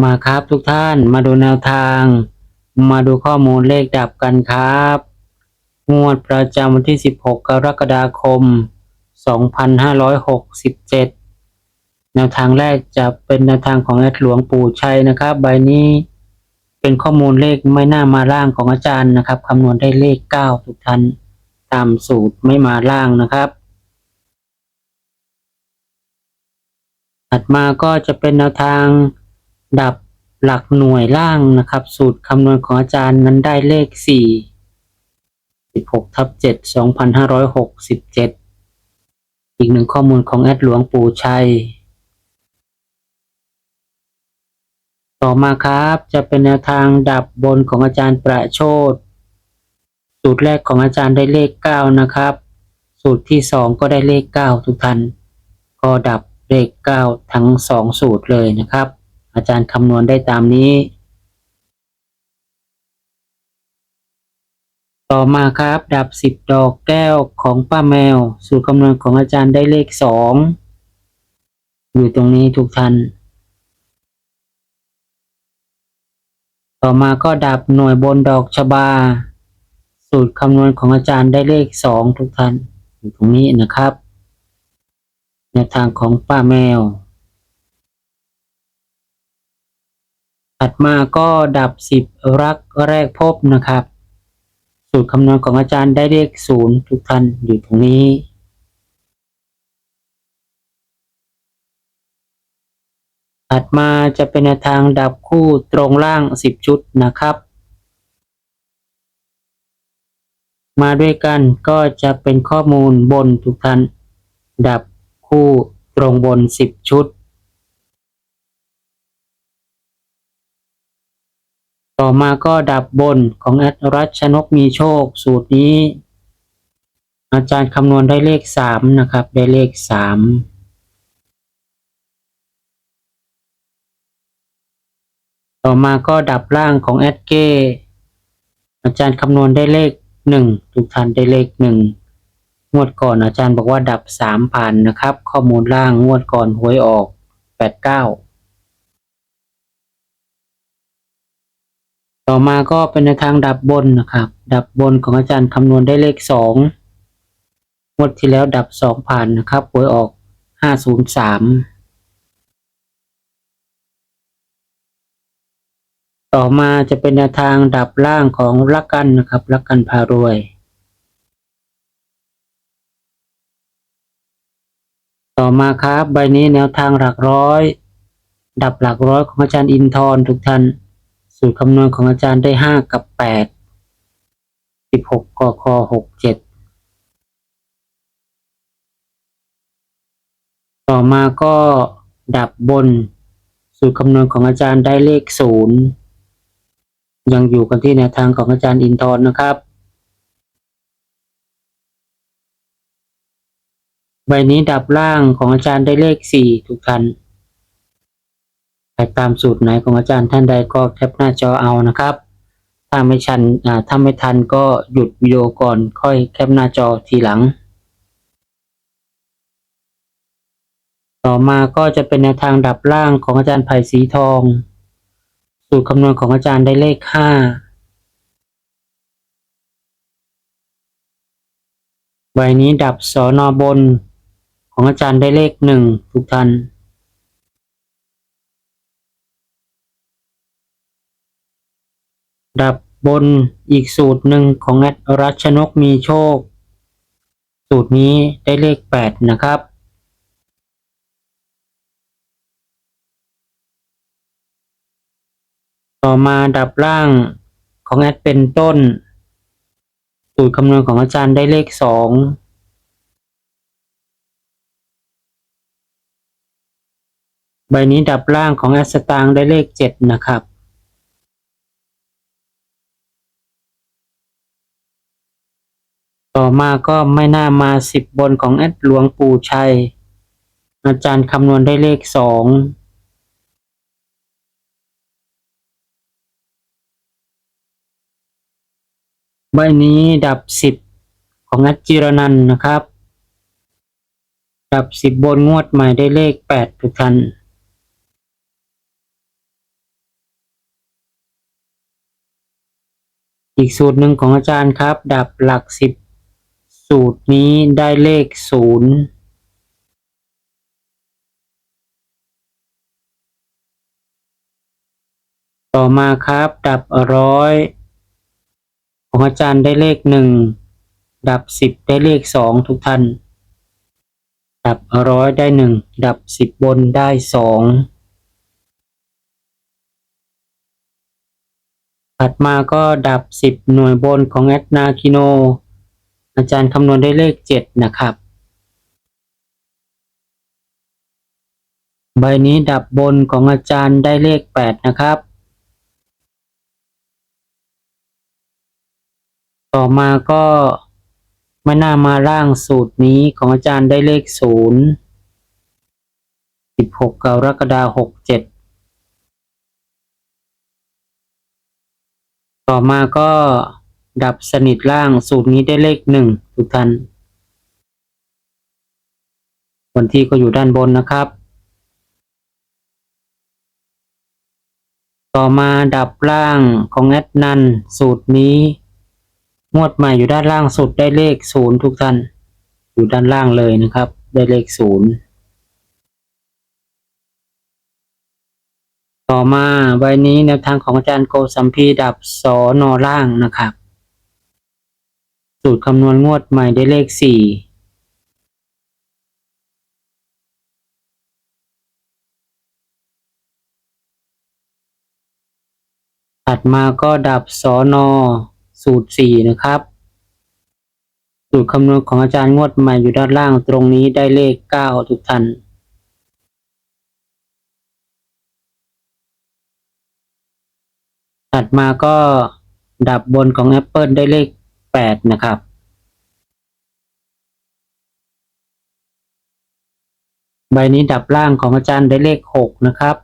มาครับทุกท่านมาดูแนวทาง มาดูข้อมูลเลขดับกันครับ งวดประจำวันที่ 16 กรกฎาคม 2567 แนวทางแรกจะเป็นแนวทางของแอดหลวงปู่ชัยนะครับ ใบนี้เป็นข้อมูลเลขไม่น่ามาล่างของอาจารย์นะครับคำนวณได้เลข 9 ทุกท่านตามสูตรไม่มาล่างนะครับถัดมาก็จะเป็นแนวทาง ดับหลักหน่วยล่างนะครับ สูตรคำนวณของอาจารย์นั้นได้เลข 4 16ทับ7 2567 อีกหนึ่งข้อมูลของแอดหลวงปู่ชัย ต่อมาครับจะเป็นแนวทางดับบนของอาจารย์ประโชดสูตรแรกของอาจารย์ได้เลข 9 นะครับ สูตรที่ 2 ก็ได้เลข 9 ทุกท่านก็ดับเลข 9 ทั้ง 2 สูตรเลยนะครับ อาจารย์คำนวณได้ตามนี้ ต่อมาครับ ดับ10ดอกแก้วของป้าแมว สูตรคำนวณของอาจารย์ได้เลข2อยู่ตรงนี้ทุกท่านต่อมาก็ดับหน่วยบนดอกชบา สูตรคำนวณของอาจารย์ได้เลข2ทุกท่านอยู่ตรงนี้นะครับแนวทางของป้าแมว ถัดมาก็ดับสิบรักแรกพบนะครับ สูตรคำนวณของอาจารย์ได้เลขศูนย์ทุกท่านอยู่ตรงนี้ถัดมาจะเป็นทางดับคู่ตรงล่างสิบชุดนะครับ มาด้วยกันก็จะเป็นข้อมูลบนทุกท่าน ดับคู่ตรงบนสิบชุด ต่อมาก็ดับบนของแอดรัชนกมีโชค สูตรนี้ อาจารย์คำนวณได้เลขสามนะครับ ได้เลขสามต่อมาก็ดับล่างของแอดเก้อาจารย์คำนวณได้เลขหนึ่งทุกท่านได้เลขหนึ่งงวดก่อนอาจารย์บอกว่าดับสามผ่านนะครับ ข้อมูลล่างงวดก่อนหวยออกแปดเก้า ต่อมาก็เป็นในทางดับบนนะครับ ดับบนของอาจารย์คำนวณได้เลขสองงวดที่แล้วดับสองผ่านนะครับหวยออกห้าศูนย์สามต่อมาจะเป็นแนวทางดับล่างของลักกันนะครับลักกันพารวย ต่อมาครับใบนี้แนวทางหลักร้อย ดับหลักร้อยของอาจารย์อินทร์ทุกท่าน สูตรคำนวณของอาจารย์ได้ห้ากับแปดสิบหกกคหกเจ็ดต่อมาก็ดับบน สูตรคำนวณของอาจารย์ได้เลขศูนย์ยังอยู่กันที่แนวทางของอาจารย์อินทร์นะครับ ใบนี้ดับล่างของอาจารย์ได้เลขสี่ทุกท่าน ใครตามสูตรไหนของอาจารย์ท่านใดก็แคปหน้าจอเอานะครับ ถ้าไม่ชันถ้าไม่ทันก็หยุดวิดีโอก่อนค่อยแคปหน้าจอทีหลัง ต่อมาก็จะเป็นแนวทางดับล่างของอาจารย์ไผ่สีทอง สูตรคำนวณของอาจารย์ได้เลขห้าใบนี้ดับสอนอบนของอาจารย์ได้เลขหนึ่งทุกท่าน ดับบนอีกสูตรหนึ่งของแอดรัชนกมีโชค สูตรนี้ได้เลขแปดนะครับ ต่อมาดับล่างของแอดเป็นต้น สูตรคำนวณของอาจารย์ได้เลขสองใบนี้ดับล่างของแอดสตางได้เลขเจ็ดนะครับ ต่อมาก็ไม่น่ามาสิบบนของแอดหลวงปู่ชัย อาจารย์คำนวณได้เลขสองใบนี้ดับสิบของแอดจิรนันนะครับ ดับสิบบนงวดใหม่ได้เลขแปดทุกท่านอีกสูตรหนึ่งของอาจารย์ครับ ดับหลักสิบ สูตรนี้ได้เลขศูนย์ต่อมาครับ ดับร้อยของอาจารย์ได้เลขหนึ่งดับสิบได้เลขสองทุกท่านดับร้อยได้หนึ่งดับสิบบนได้สองถัดมาก็ดับสิบหน่วยบนของแอดนาคิโน อาจารย์คำนวณได้เลขเจ็ดนะครับ ใบนี้ดับบนของอาจารย์ได้เลขแปดนะครับ ต่อมาก็ไม่น่ามาร่างสูตรนี้ของอาจารย์ได้เลขศูนย์สิบหกกรกฎาหกเจ็ดต่อมาก็ ดับสนิทล่างสูตรนี้ได้เลขหนึ่งทุกท่านวันที่ก็อยู่ด้านบนนะครับ ต่อมาดับล่างของแอดนันสูตรนี้งวดใหม่อยู่ด้านล่างสุดได้เลขศูนย์ทุกท่าน อยู่ด้านล่างเลยนะครับ ได้เลขศูนย์ต่อมาใบนี้แนวทางของอาจารย์โกสัมพีดับสอนอล่างนะครับ สูตรคำนวณงวดใหม่ได้เลขสี่ถัดมาก็ดับสอนอสูตรสี่นะครับ สูตรคำนวณของอาจารย์งวดใหม่อยู่ด้านล่างตรงนี้ได้เลขเก้าทุกท่านถัดมาก็ดับบนของ Apple ได้เลข 8 นะครับ ใบนี้ดับล่างของอาจารย์ได้เลข 6 นะครับ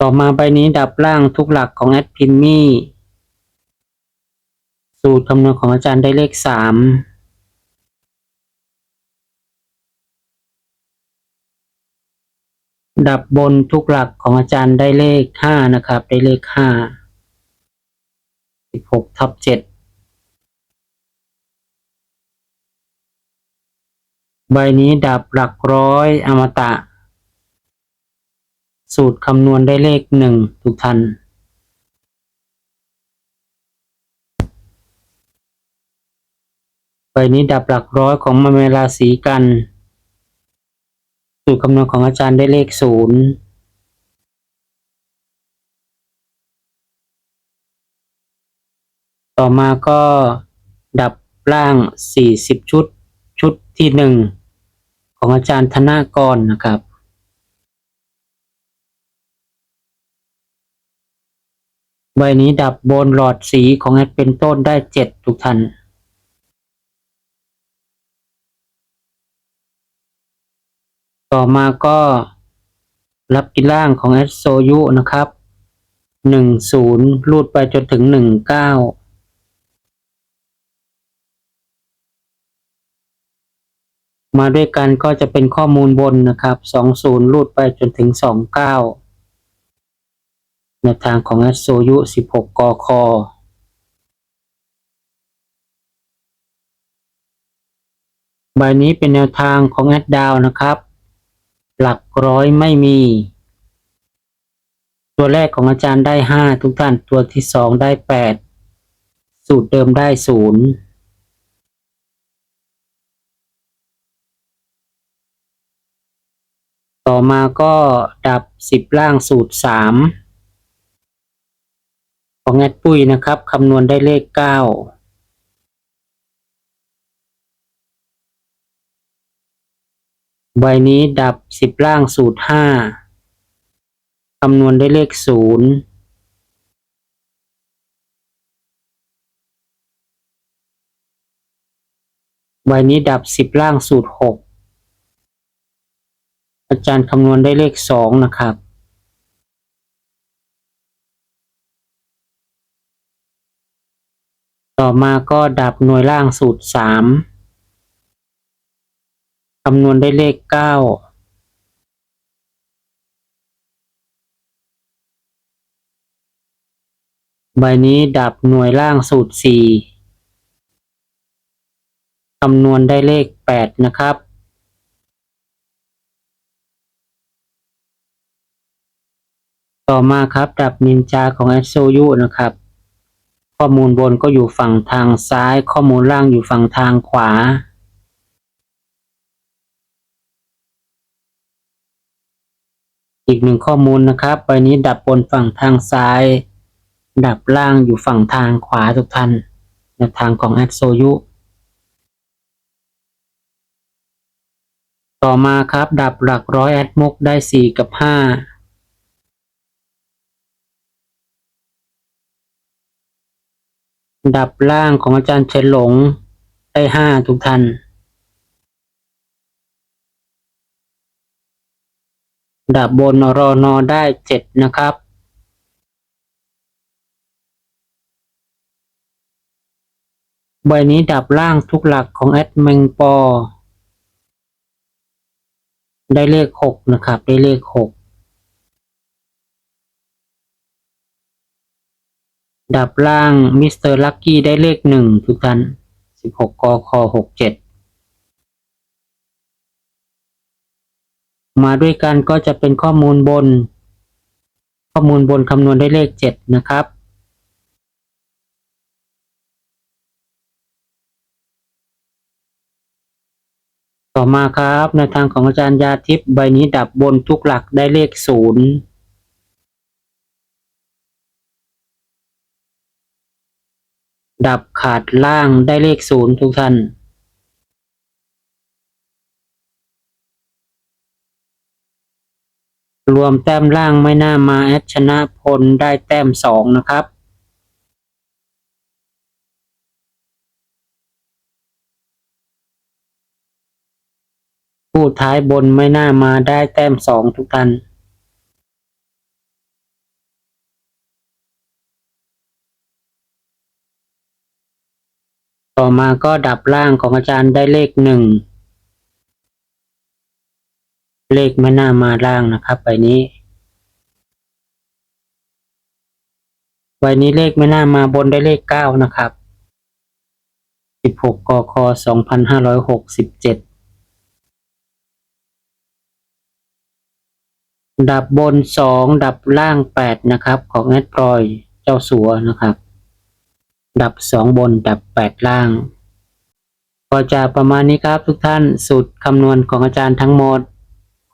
ต่อมาใบนี้ดับล่างทุกหลักของแอดพิมมี่ สูตรคำนวณของอาจารย์ได้เลข 3 ดับบนทุกหลักของอาจารย์ได้เลขห้านะครับ ได้เลขห้าสิบหกทับเจ็ดใบนี้ดับหลักร้อยอมตะ สูตรคำนวณได้เลขหนึ่งทุกท่านใบนี้ดับหลักร้อยของมเมราสีกัน สูตรคำนวณของอาจารย์ได้เลขศูนย์ต่อมาก็ดับล่างสี่สิบชุด ชุดที่หนึ่งของอาจารย์ธนากรนะครับ ใบนี้ดับบนหลอดสีของแอดเป็นต้นได้เจ็ดทุกท่าน ต่อมาก็รับกินล่างของแอดโซยุนะครับหนึ่งศูนย์รูดไปจนถึงหนึ่งเก้ามาด้วยกันก็จะเป็นข้อมูลบนนะครับสองศูนย์รูดไปจนถึงสองเก้าในทางของแอดโซยุสิบหกกคใบนี้เป็นแนวทางของแอดดาวนะครับ หลักร้อยไม่มี ตัวแรกของอาจารย์ได้ห้าทุกท่านตัวที่สองได้แปดสูตรเดิมได้ศูนย์ต่อมาก็ดับสิบล่างสูตรสามของแอดปุ้ยนะครับคำนวณได้เลขเก้า ใบนี้ดับสิบล่างสูตรห้าคำนวณได้เลขศูนย์ใบนี้ดับสิบล่างสูตรหกอาจารย์คำนวณได้เลขสองนะครับ ต่อมาก็ดับหน่วยล่างสูตรสาม คำนวณได้เลขเก้าใบนี้ดับหน่วยล่างสูตรสี่คำนวณได้เลขแปดนะครับต่อมาครับดับนินจาของแอดโซยุนะครับ ข้อมูลบนก็อยู่ฝั่งทางซ้าย ข้อมูลล่างอยู่ฝั่งทางขวา อีกหนึ่งข้อมูลนะครับใบนี้ดับบนฝั่งทางซ้าย ดับล่างอยู่ฝั่งทางขวาทุกท่านในทางของแอดโซยุต่อมาครับดับหลักร้อยแอดมุกได้สี่กับห้าดับล่างของอาจารย์เฉนหลงได้ห้าทุกท่าน ดับบนรอนอได้เจ็ดนะครับ ใบนี้ดับล่างทุกหลักของแอดแมงปอ ได้เลขหกนะครับ ได้เลขหกดับล่างมิสเตอร์ลักกี้ได้เลขหนึ่งทุกท่านสิบหกกคหกเจ็ด มาด้วยกันก็จะเป็นข้อมูลบน ข้อมูลบนคำนวณได้เลขเจ็ดนะครับ ต่อมาครับในทางของอาจารย์ยาทิพย์ใบนี้ดับบนทุกหลักได้เลขศูนย์ดับขาดล่างได้เลขศูนย์ทุกท่าน รวมแต้มล่างไม่น่ามาแอดชนะพลได้แต้มสองนะครับผู้ท้ายบนไม่น่ามาได้แต้มสองทุกท่านต่อมาก็ดับล่างของอาจารย์ได้เลขหนึ่ง เลขไม่น่ามาล่างนะครับใบนี้ใบนี้เลขไม่น่ามาบนได้เลขเก้านะครับสิบหกกคสองพันห้าร้อยหกสิบเจ็ดดับบนสองดับล่างแปดนะครับ ของแอดพลอยเจ้าสัวนะครับ ดับสองบนดับแปดล่างก็จะประมาณนี้ครับทุกท่านสูตรคำนวณของอาจารย์ทั้งหมด